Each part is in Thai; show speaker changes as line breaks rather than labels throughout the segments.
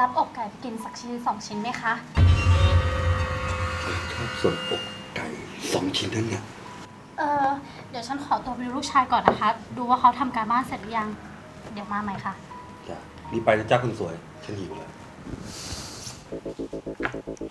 รับอกไก่ไปกินสักชิ้นสองชิ้นไหมคะ
ชอบส่วนอกไก่สองชิ้นนั่นเนี่ย
เออเดี๋ยวฉันขอตัวไปดูลูกชายก่อนนะคะ ดูว่าเขาทำการบ้านเสร็จหรือยัง เดี๋ยวมาใหม่ค่ะ
จ้ะรีบไปนะจ้าคุณสวย ฉันหิวแล้ว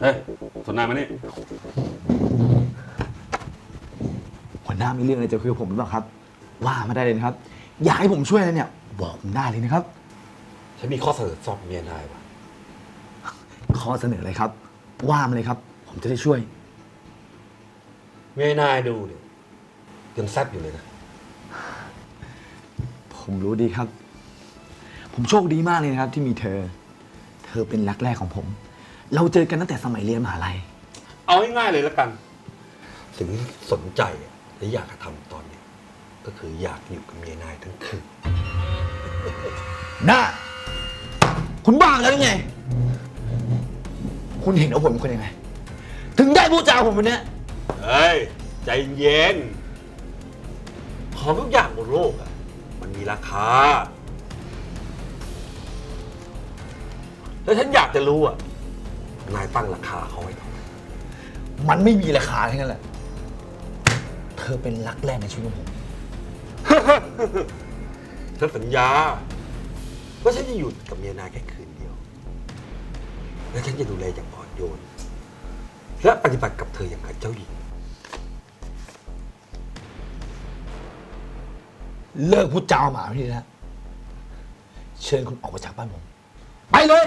เฮ้ยสนนายมานี่
หัวหน้ามีเรื่องอะไรจะคุยกับผมหรือเปล่าครับ ว่ามาได้เลยนะครับ อยากให้ผมช่วยอะไรเนี่ย บอกผมได้เลยนะครับ
ฉันมีข้อเสนอสอบเมียนายว่ะ
ข้อเสนออะไรครับ ว่ามาเลยครับ ผมจะได้ช่วย
เมียนายดูเนี่ยยังแซ่บอยู่เลยนะ
ผมรู้ดีครับ ผมโชคดีมากเลยนะครับ ที่มีเธอ เธอเป็นรักแรกของผม เราเจอกันตั้งแต่สมัยเรียนมหาลัย
เอาง่ายๆเลยแล้วกัน สิ่งที่สนใจอะและอยากจะทำตอนนี้ก็คืออยากอยู่กับเมียนายทั้งคืน
น่าคุณบ้าแล้วยังไง คุณเห็นว่าผมเป็นคนยังไง ถึงได้พูดจาผมวันเนี้ย
เฮ้ย ใจเย็น ของทุกอย่างบนโลกอะมันมีราคา แล้วฉันอยากจะรู้อะนายตั้งราคาเขาไว้เท่าไหร่
มันไม่มีราคาทั้งนั้นแหละ เธอเป็นรักแรกในชีวิตของผม
ฉันสัญญาว่าฉันจะอยู่กับเมียนายแค่คืนเดียว และฉันจะดูแลอย่างอ่อน โยน และปฏิบัติกับเธออย่างกับเจ้าหญิง
เลิกพูดจาหมาพี่นะเชิญคุณออกไปจากบ้านผม ไปเลย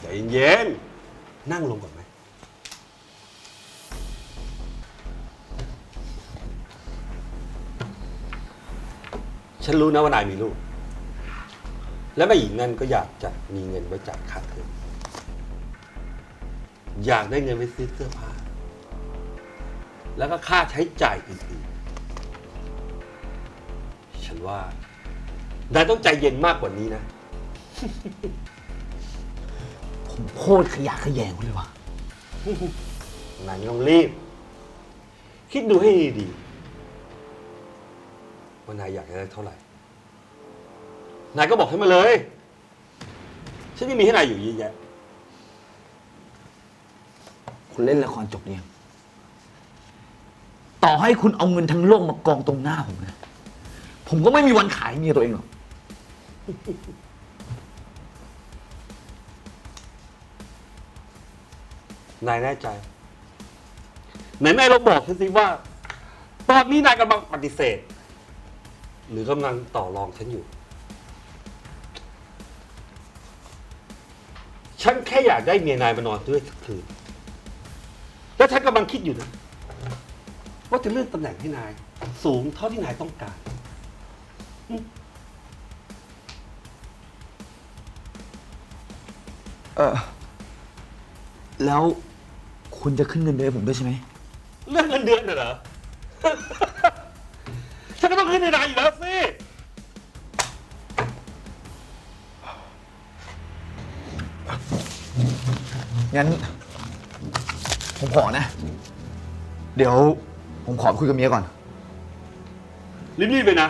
ใจเย็นนั่งลงก่อนไหม ฉันรู้นะว่านายมีลูก และแม่หญิงนั่นก็อยากจะมีเงินไว้จ่ายค่าเทอม อยากได้เงินไว้ซื้อเสื้อผ้า แล้วก็ค่าใช้จ่ายอื่นๆ ฉันว่านายต้องใจเย็นมากกว่านี้นะ
ผมโคตรขยะแขยงคุณเลยว่ะ
นายไม่ต้องรีบ คิดดูให้ดีๆว่านายอยากได้เท่าไหร่ นายก็บอกให้มาเลย ฉันยังมีให้นายอยู่เยอะแยะ
คุณเล่นละครจบเนี่ยงต่อให้คุณเอาเงินทั้งโลกมากองตรงหน้าผมนะ ผมก็ไม่มีวันขายเมียตัวเองหรอก
นายแน่ใจ ไหนนายลองบอกฉันสิว่า ตอนนี้นายกำลังปฏิเสธ หรือกำลังต่อรองฉันอยู่ ฉันแค่อยากได้เมียนายมานอนด้วยสักคืน แล้วฉันกำลังคิดอยู่นะว่าจะเลื่อนตำแหน่งให้นาย สูงเท่าที่นายต้องการ
เออแล้วคุณจะขึ้นเงินเดือนให้ผมด้วยใช่ไหม
เรื่องเงินเดือนน่ะเหรอ ฉันก็ต้องขึ้นให้นายอยู่แล้วสิ
งั้นผม ขอนะ เดี๋ยวผมขอคุยกับเมียก่อน
รีบๆไปนะ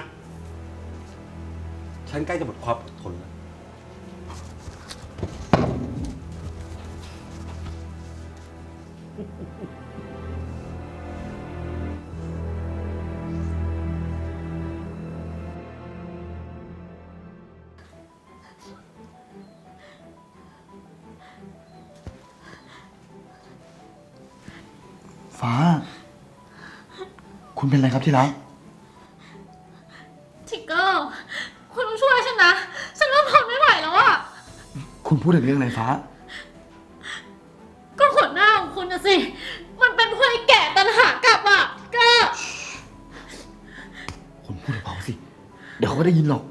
ฉันใกล้จะหมดความอดทนแล้ว
ฟ้า คุณเป็นอะไรครับที่รัก
ทิกเกอร์คุณต้องช่วยฉันนะ ฉันเริ่มทนไม่ไหวแล้วอะ
คุณพูดถึงเรื่องอะไรฟ้า
ก็ขนหน้าของคุณนะสิ มันเป็นพวกไอ้แก่ตันหากลับอะก็
คุณพูดเบาๆสิ เดี๋ยวเขาก็ได้ยินหรอก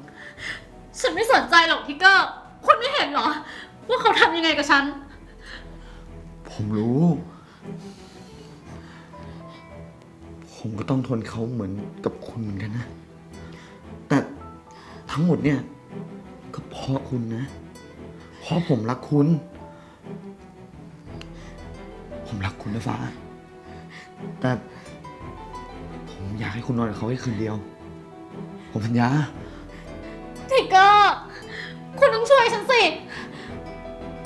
ฉันไม่สนใจหรอกทิกเกอร์คุณไม่เห็นเหรอ ว่าเขาทำยังไงกับฉัน
ผมรู้ ผมก็ต้องทนเขาเหมือนกับคุณเหมือนกันนะ แต่ทั้งหมดเนี่ย ก็เพราะคุณนะ เพราะผมรักคุณ ผมรักคุณนะฟ้า แต่ผมอยากให้คุณนอนกับเขาแค่คืนเดียว ผมสัญญา
ทิกเกอร์คุณต้องช่วยฉันสิ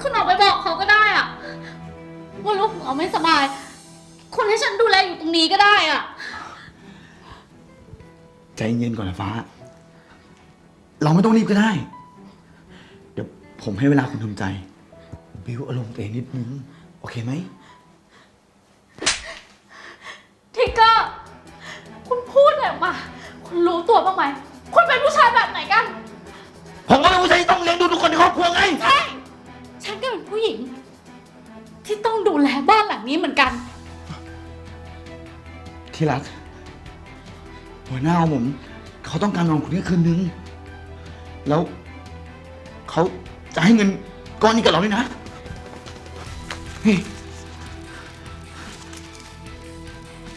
คุณออกไปบอกเขาก็ได้อะว่าลูกของเราไม่สบาย คุณให้ฉันดูแลอยู่ตรงนี้ก็ได้อะ
ใจเย็นก่อนนะฟ้า เราไม่ต้องรีบก็ได้ เดี๋ยวผมให้เวลาคุณทำใจ บิวอารมณ์ตัวเองนิดนึง โอเคไหม
ทิกเกอร์ คุณพูดอะไรออกมา คุณรู้ตัวบ้างไหม คุณเป็นผู้ชายแบบไหนกัน
ผมก็เป็นผู้ชายที่ต้องเลี้ยงดูทุกคนในครอบครัวไง
ใช่ ฉันก็เป็นผู้หญิง ที่ต้องดูแลบ้านหลังนี้เหมือนกัน
ที่รัก หัวหน้าผม เขาต้องการนอนคุณแค่คืนนึง แล้วเขาจะให้เงินก้อนนี้กับเราด้วยนะเฮ้ย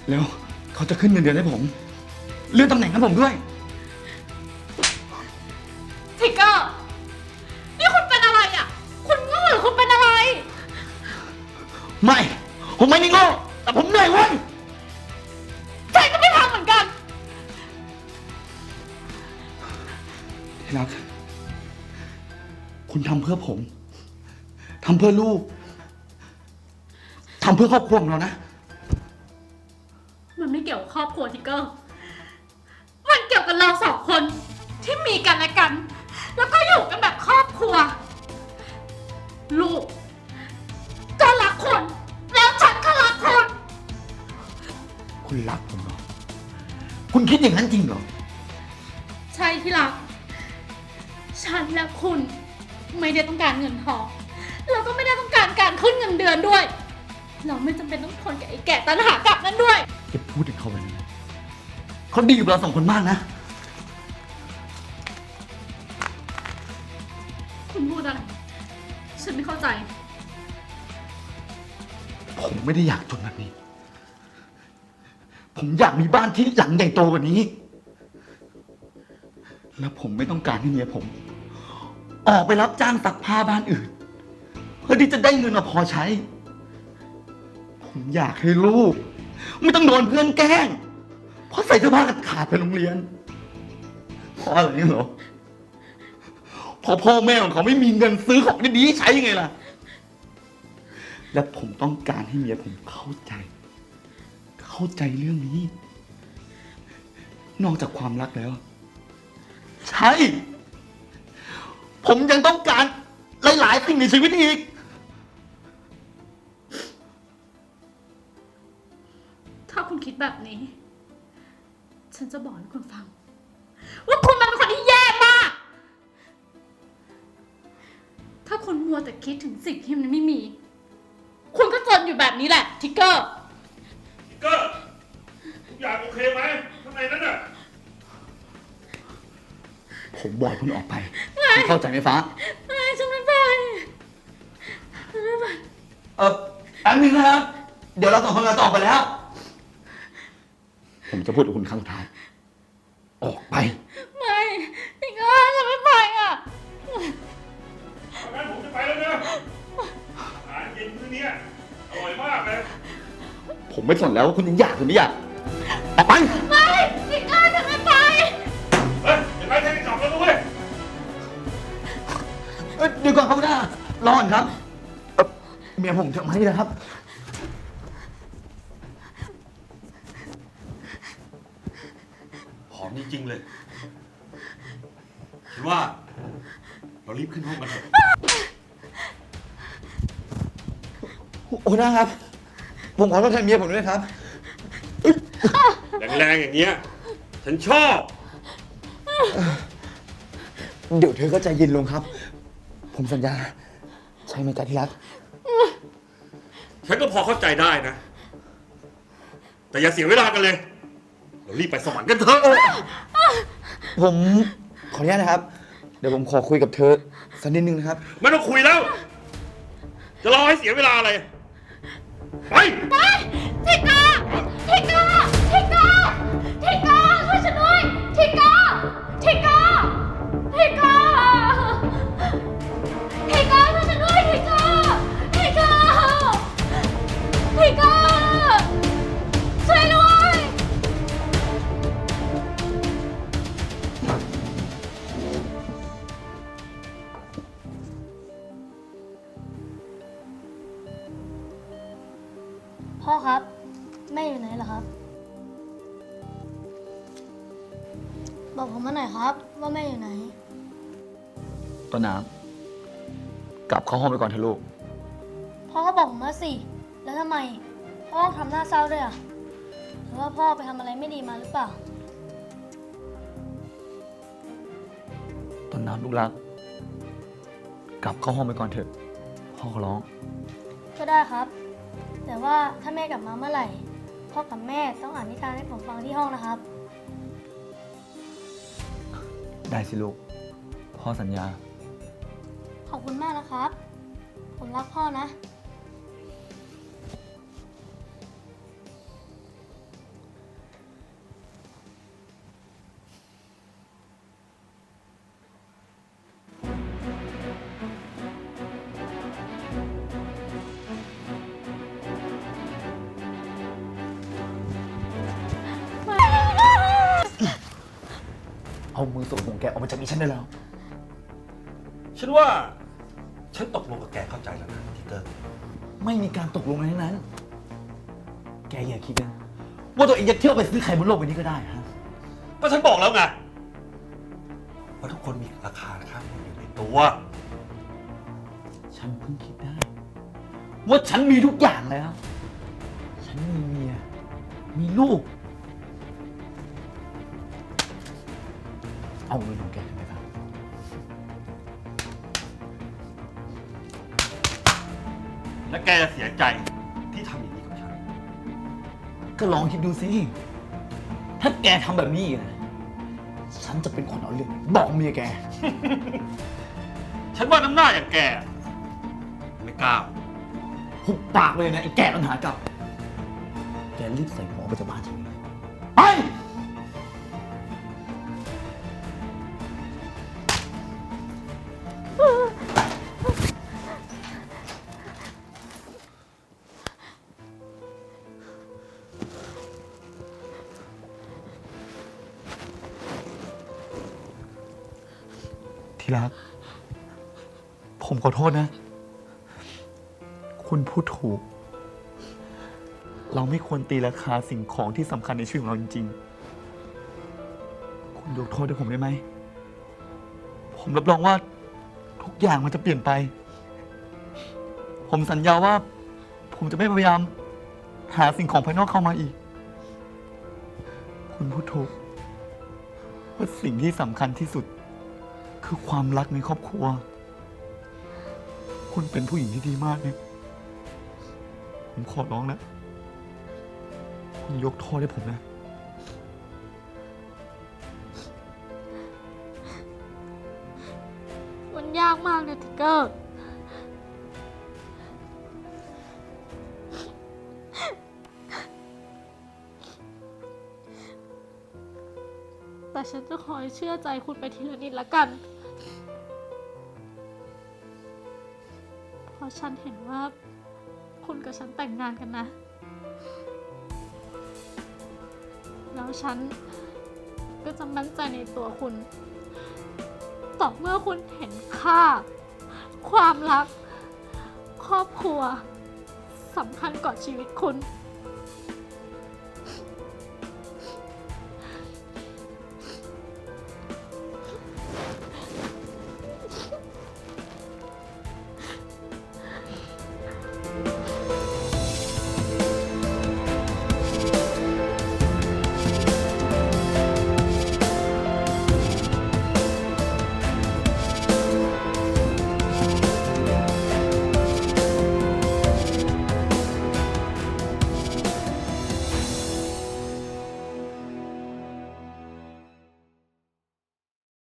แล้วเขาจะขึ้นเงินเดือนให้ผม เลื่อนตำแหน่งให้ผมด้วย
เพื่
อลูกทำเพื่อครอบครัวของเรานะ
มันไม่เกี่ยวกับครอบครัวทิกเกอร์ มันเกี่ยวกับเราสองคนที่มีกันและกัน แล้วก็อยู่กันแบบครอบครัว ลูก ก็รักคน แล้วฉันก็รักคน
คุณรักผมเหรอ คุณคิดอย่างนั้นจริงเหรอ
ใช่ที่รัก ฉันและคุณไม่ได้ต้องการเงินทอง เงินเดือนด้วย เราไม่จำเป็นต้องทนกับไอ้แก่ตันหากลับนั้นด้วย
จะพูดถึงเขาแบบนี้นะเขาดีกับเราสองคนมากนะ
คุณพูดอะไร ฉันไม่เข้าใจ
ผมไม่ได้อยากจนแบบนี้ ผมอยากมีบ้านที่หลังใหญ่โตกว่านี้ แล้วผมไม่ต้องการให้เมียผม ออกไปรับจ้างซักผ้าบ้านอื่นเพื่อ ที่จะได้เงินมาพอใช้ ผมอยากให้ลูก ไม่ต้องโดนเพื่อนแกล้ง เพราะใส่เสื้อผ้าขาดไปโรงเรียน เพราะอะไรเหรอเพราะพ่อแม่ของเขาไม่มีเงินซื้อของดีๆให้ใช้ไงล่ะ และผมต้องการให้เมียผมเข้าใจ เข้าใจเรื่องนี้ นอกจากความรักแล้ว ใช่ ผมยังต้องการหลายๆสิ่งในชีวิตอีก
ถ้าคุณคิดแบบนี้ ฉันจะบอกให้คุณฟัง ว่าคุณมันเป็นคนที่แย่มาก ถ้าคุณมัวแต่คิดถึงสิ่งที่มันไม่มี คุณก็จนอยู่แบบนี้แหละ ทิกเกอร์
ก็ทุกอย่างโอเคไหมข้างในนั้นน่ะ
ผมบอกให้คุณออกไปคุณเข้าใจไหมฟ้า
ไม่ฉันไม่ไปฉันไม่ไป
เออแป๊บนึงนะครับ เดี๋ยวเราสองคนเราจะออกไปแล้ว ผมจะพูดกับคุณครั้งสุดท้าย ออกไป
ไม่ทิกเกอร์ฉันไม่ไปอะ
งั้นผมจะไปแล้วนะอาหารเย็นมื้อเนี้ยอร่อยมากเลย
ผมไม่สนแล้วว่าคุณยังอยากหรือไม่อยาก ออกไป
ไม่ทิกเกอร์ฉันไม่ไป
เฮ้ยเดี๋ยวไปแค่นี้กลับแล้วนะเว้ย
เอ้ยเดี๋ยวก่อนครับคุณอารอก่อนครับเอ่อเมียผมจะมาให้นะครับ
หอม จริงๆเลยคิดว่า เรารีบขึ้นห้องกันเถอะ
โอ้หน้าครับ ผมขอโทษแทนเมียผมด้วยครับ
แรงๆอย่างเงี้ย ฉันชอบ
เดี๋ยวเธอก็ใจเย็นลงครับ ผมสัญญา ใช่ไหมจ๊ะที่รัก
ฉันก็พอเข้าใจได้นะ แต่อย่าเสียเวลากันเลย เรารีบไปสวรรค์กันเถอะ
ผมขออนุญาตนะครับ เดี๋ยวผมขอคุยกับเธอสักนิดนึงนะครับ
ไม่ต้องคุยแล้ว จะรอให้เสียเวลาอะไร ไป
ไปทิกเค
รับ แม่อยู่ไหนเหรอครับ บอกผมมาหน่อยครับ ว่าแม่อยู่ไหน
ต้นน้ำกลับเข้าห้องไปก่อนเถอะลูก
พ่อก็บอกผมมาสิ แล้วทำไม พ่อทำหน้าเศร้าด้วยอะหรือว่าพ่อไปทำอะไรไม่ดีมาหรือเปล่า
ต้นน้ำลูกรัก กลับเข้าห้องไปก่อนเถอะ พ่อขอร้อง
ก็ได้ครับ แต่ว่าถ้าแม่กลับมาเมื่อไหร่ พ่อกับแม่ต้องอ่านนิทานให้ผมฟังที่ห้องนะครับ
ได้สิลูก พ่อสัญญา
ขอบคุณมากนะครับ ผมรักพ่อนะ
เอามือสกของแกออกมาจากนี้ฉันได้แล้ว
ฉันว่า ฉันตกลงกับแกเข้าใจแล้วนะทิกเกอร์
ไม่มีการตกลงอะไรทั้งนั้น แกอย่าคิดนะว่าตัวเองจะเที่ยวไปซื้อใครบนโลกใบนี้ก็ได้ฮะ
ก็ฉันบอกแล้วไง
ว่าทุกคนมีราคาค่าอยู่ในตัว
ฉันเพิ่งคิดได้ ว่าฉันมีทุกอย่างแล้ว ฉันมีเมีย มีลูก เอาเงินของแกไปบ้าง
และแกจะเสียใจที่ทำอย่างนี้กับฉัน
ก็ลองคิดดูสิ ถ้าแกทำแบบนี้อีกนะฉันจะเป็นคนเอาเรื่องบอกเมียแก
ฉันว่าน้ำหน้าอย่างแก ไม่กล้า
หุบปากเลยนะไอ้แก่ปัญหากับ แกรีบใส่หมอไปจากบ้านฉัน ที่รัก ผมขอโทษนะ คุณพูดถูก เราไม่ควรตีราคาสิ่งของที่สำคัญในชีวิตของเราจริงๆ คุณยกโทษให้ผมได้ไหม ผมรับรองว่า ทุกอย่างมันจะเปลี่ยนไป ผมสัญญาว่า ผมจะไม่พยายาม หาสิ่งของภายนอกเข้ามาอีก คุณพูดถูกว่าสิ่งที่สำคัญที่สุด คือความรักในครอบครัว คุณเป็นผู้หญิงที่ดีมากเนี่ย ผมขอร้องนะ คุณยกโทษให้ผมนะ
มันยากมากเลยทิกเกอร์ แต่ฉันจะคอยเชื่อใจคุณไปทีละนิดละกันะฉันเห็นว่าคุณกับฉันแต่งงานกันนะ แล้วฉันก็จะมั่นใจในตัวคุณ ต่อเมื่อคุณเห็นค่า ความรัก ครอบครัวสำคัญกว่าชีวิตคุณ